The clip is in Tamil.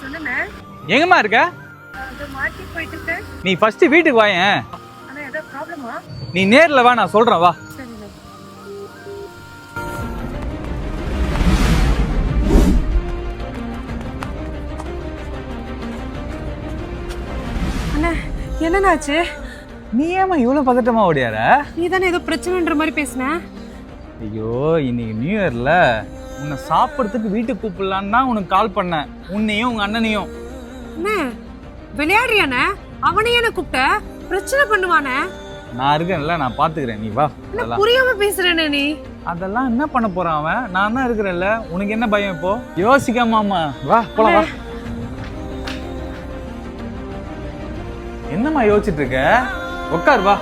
சொல்லுண்ணே எங்கம்மா இருக்க? போயிட்டு இருக்கேன் நீ ஃபர்ஸ்ட் வீட்டுக்கு வாயேன் ஆனா ஏதோ ப்ராப்ளமா நீ நேர்ல வா நான் சொல்றேன் வா. என்னண்ணாச்சு? நீ ஏமா இவ்வளவு பதட்டமா ஓடியார? நீ தானே ஏதோ பிரச்சனைன்ற மாதிரி பேசுன? ஐயோ இன்னைக்கு நியூ இயர்ல உன்னை சாப்பிட்றதுக்கு வீட்டுக்கு கூப்பிடலான்னு தான் உனக்கு கால் பண்ணேன். உன்னையும் உங்க அண்ணனையும். அண்ணே விளையாடுறியாண்ணே? அவனையே என்ன கூப்பிட்ட? பிரச்சனை பண்ணுவானே? நான் இருக்கேன்ல நான் பாத்துக்கிறேன். நீ வா அண்ணா, அதெல்லாம். புரியாம பேசுறேனே நீ. அதெல்லாம் என்ன பண்ண போறான் அவன்? நான் தான் இருக்கிறேன்ல உனக்கு என்ன பயம் இப்போ? யோசிக்காமாமா வா போலாம் வா. என்னம்மா யோசிச்சுட்டு இருக்க? உட்கார் வா.